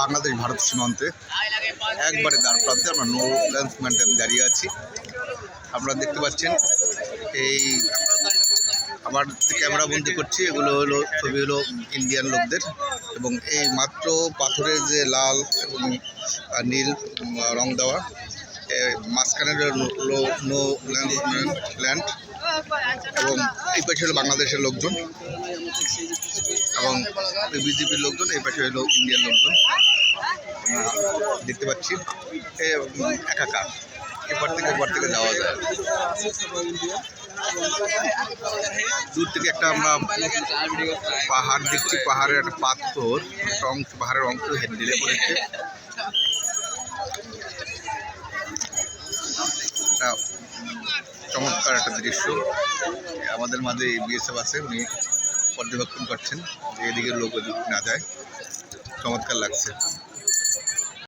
বাংলাদেশ ভারত সীমান্তে একবারে দ্বার প্রান্তে আমরা নো ল্যান্সম্যান্টে আমি দাঁড়িয়ে আছি। আপনারা দেখতে পাচ্ছেন এই আবার ক্যামেরা বন্দি করছি এগুলো হলো ছবি হলো ইন্ডিয়ান লোকদের এবং এই মাত্র পাথরের যে লাল এবং নীল রং দেওয়া এ, মাঝখানে হলো নো ল্যান্ড ল্যান্ড এবং এই হলো বাংলাদেশের লোকজন। এবং বিজেপির লোকজন, এই পাশে হলো ইন্ডিয়ান লোকজন। দেখতে পাচ্ছি একাকার। এপার থেকে ওপার থেকে যাওয়া যায়। দূর থেকে একটা আমরা পাহাড় দেখছি, পাহাড়ের একটা পাথর, একটা অংশ পাহাড়ের অংশ হেন্ডিলে পড়েছে। চমৎকার একটা দৃশ্য। আমাদের মাঝে বিএসএফ আছে, উনি পর্যবেক্ষণ করছেন যে এদিকে লোক না যায় চমৎকার লাগছে।